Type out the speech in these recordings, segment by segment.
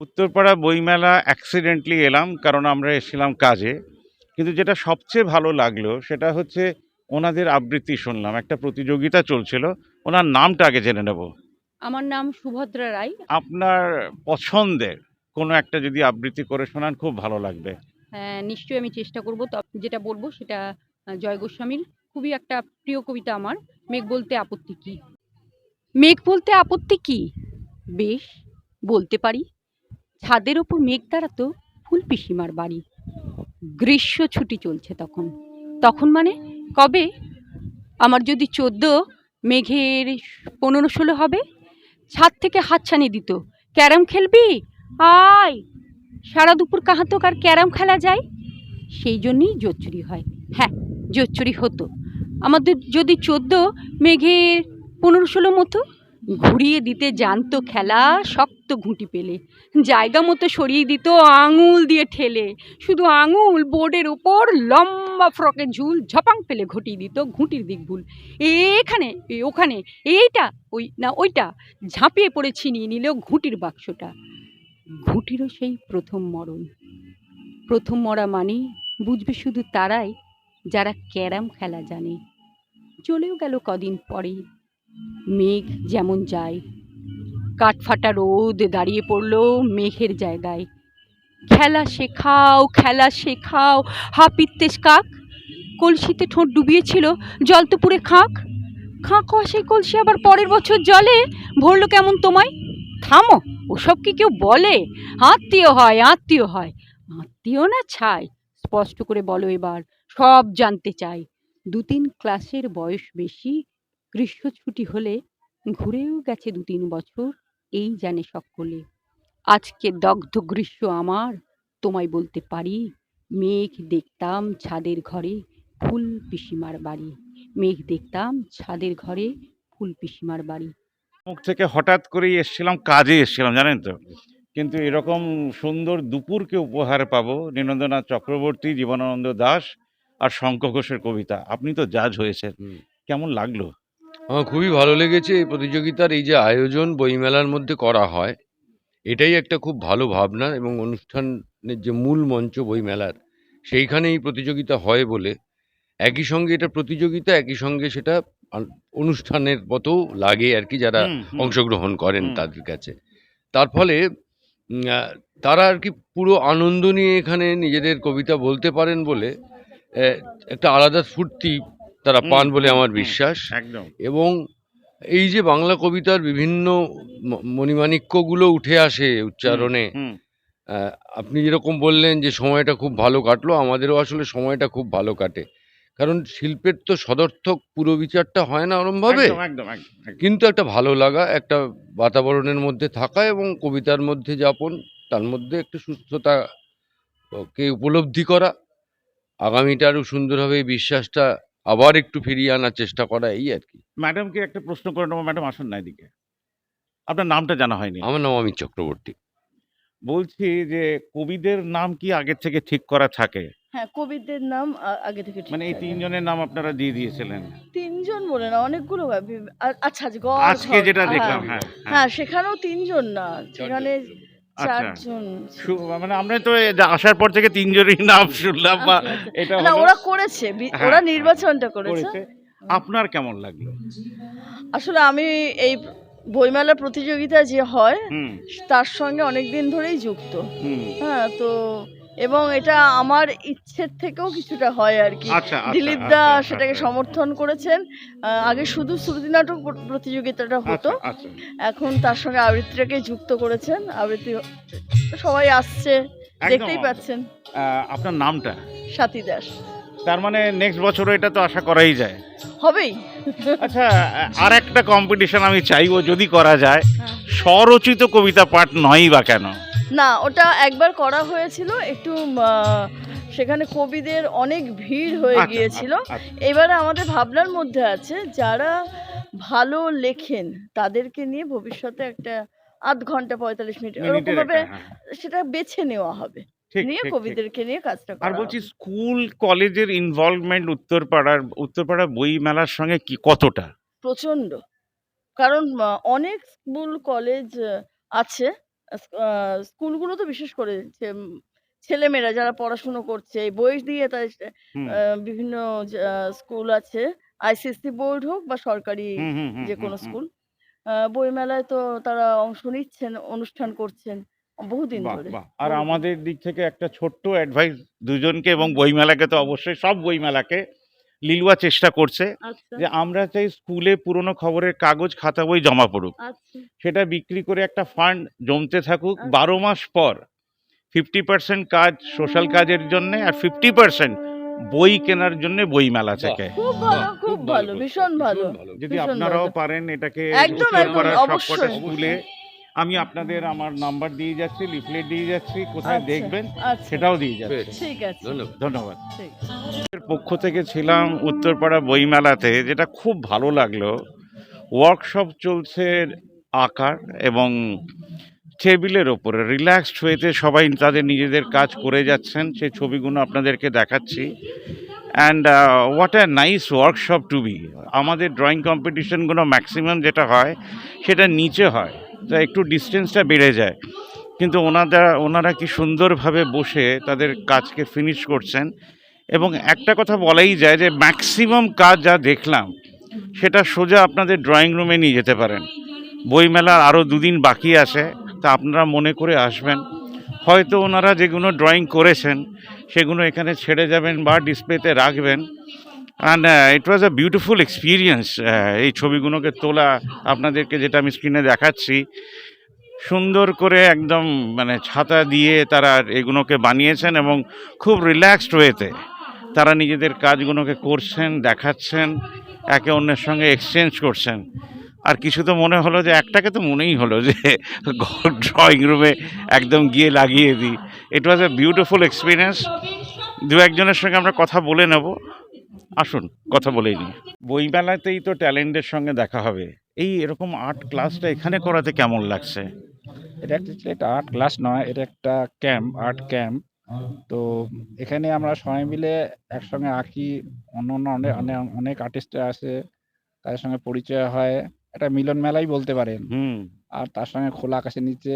উত্তরপাড়া বইমেলা অ্যাক্সিডেন্টলি এলাম কারণ আমরা এসেছিলাম কাজে। কিন্তু যেটা সবচেয়ে ভালো লাগল সেটা হচ্ছে ওনাদের আবৃত্তি শুনলাম। একটা প্রতিযোগিতা চলছিল ওনার নামটা আগে জেনে নেব। আমার নাম সুভদ্রা রায়। আপনার পছন্দের কোনো একটা যদি আবৃত্তি করে শোনান খুব ভালো লাগবে। হ্যাঁ, নিশ্চয়ই আমি চেষ্টা করব। যেটা বলব সেটা জয় গোস্বামীর। খুবই একটা প্রিয় কবিতা আমার। মেঘ বলতে আপত্তি কি? মেঘ বলতে আপত্তি কি? বেশ বলতে পারি। ছাদের ওপর মেঘ দাঁড়াতো ফুল পিসিমার বাড়ি। গ্রীষ্ম ছুটি চলছে তখন। তখন মানে? কবে? আমার যদি চোদ্দ, মেঘের পনেরো ষোলো হবে? ছাদ থেকে হাতছানি দিত। ক্যারাম খেলবি? আয়! সারা দুপুর কাহাতক আর ক্যারাম খেলা যায়। সেই জন্যই জোচ্চুরি হয়। হ্যাঁ জোচ্চুরি হতো। আমাদের যদি চোদ্দ, মেঘের পনেরো ষোলো মতো ঘুরিয়ে দিতে জানতো খেলা, শক্ত ঘুঁটি পেলে। জায়গা মতো সরিয়ে দিত, আঙুল দিয়ে ঠেলে। শুধু আঙুল, বোর্ডের ওপর লম্বা ফ্রকের ঝুল ঝপাং ফেলে ঘটিয়ে দিত ঘুঁটির দিক ভুল এখানে ওখানে, এইটা, ওই, না, ওইটা, ঝাঁপিয়ে পড়ে ছিনিয়ে নিল ঘুঁটির বাক্সটা। ঘুঁটিরও সেই প্রথম মরণ। প্রথম মরা মানে বুঝবে শুধু তারাই যারা ক্যারাম খেলা জানে। চলেও গেল কদিন পরে। মেঘ যেমন যায়। কাঠফাটা রোদ দাঁড়িয়ে পড়ল মেঘের জায়গায়। খেলা শেখাও খেলা শেখাও, হাপিত্তেস কাক। কলসিতে ঠোঁট ডুবিয়েছিল জল তো পুরে খাঁক। খাঁক সেই কলসি আবার পরের বছর জলে। ভরলো কেমন তোমায়? থামো, ওসব কি কেউ বলে? আত্মীয় হয় আত্মীয় হয়। আত্মীয় না ছাই স্পষ্ট করে বলো এবার, সব জানতে চাই দু তিন ক্লাসের বয়স বেশি গ্রীষ্ম ছুটি হলে ঘুরেও গেছে দু তিন বছর এই জানে সকলে। আজকে দগ্ধ গ্রীষ্ম আমার তোমায় বলতে পারি মেঘ দেখতাম ছাদের ঘরে ফুল পিসিমার বাড়ি। মেঘ দেখতাম ছাদের ঘরে ফুল পিসিমার বাড়ি। মুখ থেকে হঠাৎ করেই এসেছিলাম কাজে এসেছিলাম জানেন তো? কিন্তু এরকম সুন্দর দুপুরকে উপহার পাবো নীরেন্দ্রনাথ চক্রবর্তী জীবনানন্দ দাস আর শঙ্খ ঘোষের কবিতা। আপনি তো জাজ হয়েছেন। কেমন লাগল? আমার খুবই ভালো লেগেছে এই প্রতিযোগিতার এই যে আয়োজন বইমেলার মধ্যে করা হয় এটাই একটা খুব ভালো ভাবনা এবং অনুষ্ঠানের যে মূল মঞ্চ বইমেলার সেইখানে এই প্রতিযোগিতা হয় বলে। একই সঙ্গে এটা প্রতিযোগিতা একই সঙ্গে সেটা অনুষ্ঠানের মতো লাগে আর কি যারা। অংশগ্রহণ করেন তাদের কাছে। তার ফলে তারা আর কি পুরো আনন্দ নিয়ে এখানে নিজেদের কবিতা বলতে পারেন বলে একটা আলাদা স্ফূর্তি তারা পান বলে আমার বিশ্বাস। একদম। এবং এই যে বাংলা কবিতার বিভিন্ন মণিমাণিক্যগুলো উঠে আসে উচ্চারণে আপনি যেরকম বললেন যে সময়টা খুব ভালো কাটলো আমাদেরও আসলে সময়টা খুব ভালো কাটে। কারণ শিল্পের তো সদর্থক পুরো বিচারটা হয় না ওরমভাবে। কিন্তু একটা ভালো লাগা একটা বাতাবরণের মধ্যে থাকা এবং কবিতার মধ্যে যাপন তার মধ্যে একটু সুস্থতা কে উপলব্ধি করা আগামীটা আরও সুন্দর হবে এই বিশ্বাসটা আবার একটু ফিরিয়ে আনার চেষ্টা করা এই আর কি। ম্যাডামকে একটা প্রশ্ন করে নেব ম্যাডাম আসুন না এদিকে। আপনার নামটা জানা হয়নি। আমার নাম অমিত চক্রবর্তী। বলছি যে কবিদের নাম কি আগের থেকে ঠিক করা থাকে? হ্যাঁ কবিদের নাম আগে থেকে ঠিক মানে এই তিনজনের নাম আপনারা দিয়ে দিয়েছিলেন। তিনজন বলে না অনেকগুলো আচ্ছা আচ্ছা আজকে যেটা হ্যাঁ, দেখলাম হ্যাঁ হ্যাঁ হ্যাঁ। সেখানেও তিনজন না সেখানে চারজন। শু- মানে আমরা তো আসার পর থেকে তিনজনই নাম শুনলাম বা এটা না ওরা করেছে হ্যাঁ, ওরা হ্যাঁ, নির্বাচনটা করেছে। করেছে। আপনার কেমন লাগল? আসলে আমি এই বইমেলা প্রতিযোগিতা যে হয় তার সঙ্গে অনেক দিন ধরেই যুক্ত। হ্যাঁ তো এবং এটা আমার ইচ্ছের থেকেও কিছুটা হয় আর কি। আচ্ছা আচ্ছা, দিলীপ দা আচ্ছা, সেটাকে আচ্ছা, সমর্থন করেছেন। আগে শুধু শ্রুতি নাটক প্রতিযোগিতাটা হতো। এখন তার সঙ্গে আবৃত্তিটাকে যুক্ত করেছেন। আবৃত্তি সবাই আসছে দেখতেই পাচ্ছেন। আপনার নামটা? সাথী দাস। তার মানে নেক্সট বছরও এটা তো আশা করাই যায়। হবেই। আচ্ছা আর একটা কম্পিটিশন আমি চাইব যদি করা যায়। স্বরচিত কবিতা পাঠ নয়ই বা কেন? না ওটা একবার করা হয়েছিল একটু সেখানে কবিদের অনেক ভিড় হয়ে আচ্ছা, গিয়েছিল আচ্ছা, আচ্ছা। এবারে আমাদের ভাবনার মধ্যে আছে যারা ভালো লেখেন তাদেরকে নিয়ে ভবিষ্যতে একটা আধ ঘণ্টা পঁয়তাল্লিশ মিনিট মিনিটের এরকম ভাবে হ্যাঁ, হ্যাঁ। সেটা বেছে নেওয়া হবে নিয়ে। কবিদেরকে নিয়ে কাজটা আর বলছি স্কুল কলেজের ইনভলভমেন্ট উত্তরপাড়ার উত্তরপাড়া বই মেলার সঙ্গে কি কতটা প্রচণ্ড কারণ অনেক স্কুল কলেজ আছে স্কুলগুলো তো বিশেষ করে ছেলেমেয়েরা যারা পড়াশুনো করছে বই দিয়ে আহ, বিভিন্ন যা- স্কুল আছে আইসিএসসি বোর্ড হোক বা সরকারি যে কোনো স্কুল বইমেলায় তো তারা অংশ নিচ্ছেন অনুষ্ঠান করছেন বহুদিন ধরে আর আমাদের দিক থেকে একটা ছোট্ট অ্যাডভাইস দুজনকে এবং বইমেলাকে তো অবশ্যই সব বইমেলাকে লিলুয়া চেষ্টা করছে আচ্ছা। যে আমরা চাই স্কুলে পুরনো খবরের কাগজ খাতা বই জমা পড়ুক। আচ্ছা। সেটা বিক্রি করে একটা ফান্ড জমতে থাকুক আচ্ছা। বারো মাস পর। ফিফটি পার্সেন্ট কাজ সোশ্যাল কাজের জন্য আর ফিফটি পার্সেন্ট বই কেনার জন্য বই মেলা থেকে। খুব ভালো খুব ভালো ভীষণ ভালো যদি আপনারাও পারেন এটাকে একদম, উত্তরপাড়ার সবকটা অবশ্যই। স্কুলে। আমি আপনাদের আমার নাম্বার দিয়ে যাচ্ছি লিফলেট দিয়ে যাচ্ছি কোথায় আচ্ছা, দেখবেন আচ্ছা। সেটাও দিয়ে যাচ্ছি। ঠিক আছে। ধন্যবাদ। ধন্যবাদ। পক্ষ থেকে ছিলাম উত্তরপাড়া বইমেলাতে যেটা খুব ভালো লাগল। ওয়ার্কশপ চলছে আঁকার এবং টেবিলের ওপরে। রিল্যাক্সড হয়েতে সবাই তাদের নিজেদের কাজ করে যাচ্ছেন। সেই ছবিগুলো আপনাদেরকে দেখাচ্ছি। And what a nice workshop to be আমাদের ড্রয়িং কম্পিটিশনগুলো ম্যাক্সিমাম যেটা হয় সেটা নিচে হয়। একটু ডিস্টেন্সটা বেড়ে যায়। কিন্তু ওনারা ওনারা কি সুন্দরভাবে বসে তাদের কাজকে ফিনিশ করছেন। এবং একটা কথা বলাই যায় যে ম্যাক্সিমাম কাজ যা দেখলাম, সেটা সোজা আপনাদের ড্রয়িং রুমে নিয়ে যেতে পারেন। বইমেলার আরও দুদিন বাকি আছে, তা আপনারা মনে করে আসবেন। হয়তো ওনারা যেগুলো ড্রয়িং করেছেন, সেগুলো এখানে ছেড়ে যাবেন বা ডিসপ্লেতে রাখবেন। And it was a beautiful experience এই ছবিগুলোকে তোলা আপনাদেরকে যেটা আমি স্ক্রিনে দেখাচ্ছি। সুন্দর করে একদম মানে ছাতা দিয়ে তারা এগুলোকে বানিয়েছেন এবং খুব রিল্যাক্সড ওয়েতে তারা নিজেদের কাজগুলোকে করছেন, দেখাচ্ছেন, একে অন্যের সঙ্গে এক্সচেঞ্জ করছেন। আর কিছু তো মনে হলো যে, একটাকে তো মনেই হলো যে ড্রয়িং রুমে একদম গিয়ে লাগিয়ে দিই। ইট ওয়াজ এ বিউটিফুল এক্সপিরিয়েন্স দু একজনের সঙ্গে আমরা কথা বলে নেব। আসুন কথা বলেই নিই। বইমেলাতেই তো ট্যালেন্টের সঙ্গে দেখা হবে। এই এরকম আর্ট ক্লাসটা এখানে করাতে কেমন লাগছে? এটা একটা আর্ট ক্লাস নয় এটা একটা ক্যাম্প আর্ট ক্যাম্প। তো এখানে আমরা সবাই মিলে একসঙ্গে আঁকি অন্য অন্য অনেক অনেক আর্টিস্টরা আছে তাদের সঙ্গে পরিচয় হয়। একটা মিলন মেলাই বলতে পারেন। হুম। আর তার সঙ্গে খোলা আকাশের নিচে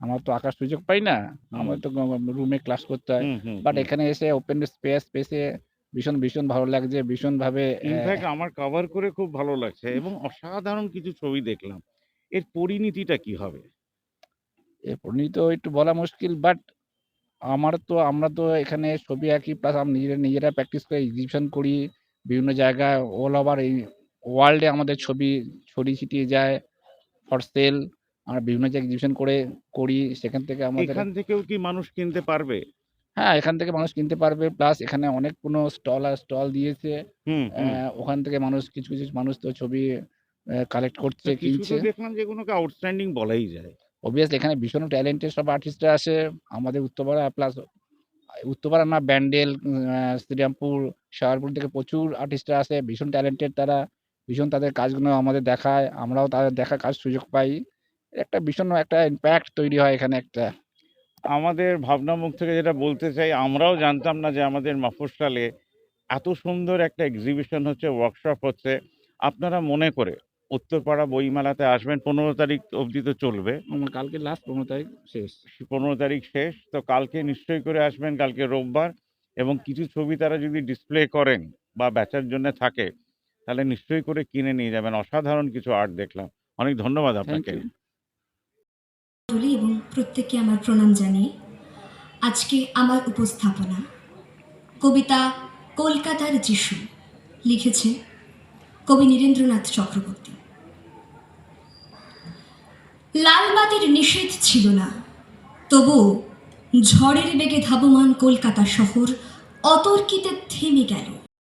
আমরা তো আঁকার সুযোগ পাই না। আমরা তো রুমে ক্লাস করতে হয়। বাট এখানে এসে ওপেন স্পেস স্পেসে ভীষণ ভীষণ ভালো লাগছে ভীষণভাবে আহ, ইনফ্যাক্ট আমার কভার করে খুব ভালো লাগছে এবং অসাধারণ কিছু ছবি দেখলাম। এর পরিণতিটা কি হবে? এ পরিণত একটু বলা মুশকিল বাট আমার তো আমরা তো এখানে ছবি আঁকি প্লাস আমরা নিজেরা নিজেরা প্র্যাকটিস করে এক্সিবিশন করি বিভিন্ন জায়গায় অল ওভার এই ওয়ার্ল্ডে আমাদের ছবি ছড়িয়ে ছিটিয়ে যায় ফর সেল আমরা বিভিন্ন জায়গায় এক্সিবিশন করে করি সেখান থেকে আমাদের এখান থেকেও কি মানুষ কিনতে পারবে? হ্যাঁ এখান থেকে মানুষ কিনতে পারবে। প্লাস এখানে অনেক কোনো স্টল আর স্টল দিয়েছে। ওখান থেকে মানুষ কিছু কিছু মানুষ তো ছবি কালেক্ট করছে কিনছে। দেখলাম যেগুলোকে আউটস্ট্যান্ডিং বলাই যায়। অবভিয়াসলি এখানে ভীষণ ট্যালেন্টেড সব আর্টিস্টরা আসে। আমাদের উত্তরপাড়া প্লাস উত্তরপাড়া না ব্যান্ডেল শ্রীরামপুর শাহরপুর থেকে প্রচুর আর্টিস্টরা আসে। ভীষণ ট্যালেন্টেড তারা। ভীষণ তাদের কাজগুলো আমাদের দেখায়। আমরাও তাদের দেখা কাজ সুযোগ পাই। একটা ভীষণ একটা ইম্প্যাক্ট তৈরি হয় এখানে একটা। আমাদের ভাবনা মুখ থেকে যেটা বলতে চাই আমরাও জানতাম না যে আমাদের মফস্বলে এত সুন্দর একটা এক্সিবিশন হচ্ছে ওয়ার্কশপ হচ্ছে। আপনারা মনে করে উত্তরপাড়া বইমেলাতে আসবেন পনেরো তারিখ অবধি তো চলবে। কালকে লাস্ট পনেরো তারিখ শেষ। পনেরো তারিখ শেষ তো কালকে নিশ্চয়ই করে আসবেন কালকে রোববার। এবং কিছু ছবি তারা যদি ডিসপ্লে করেন বা বেচার জন্য থাকে তাহলে নিশ্চয়ই করে কিনে নিয়ে যাবেন। অসাধারণ কিছু আর্ট দেখলাম। অনেক ধন্যবাদ আপনাকে। বলি এবং প্রত্যেককে আমার প্রণাম জানিয়ে আজকে আমার উপস্থাপনা কবিতা কলকাতার যিশু লিখেছে কবি নীরেন্দ্রনাথ চক্রবর্তী। লালবাতির নিষেধ ছিল না, তবুও ঝড়ের বেগে ধাবমান কলকাতা শহর অতর্কিতে থেমে গেল।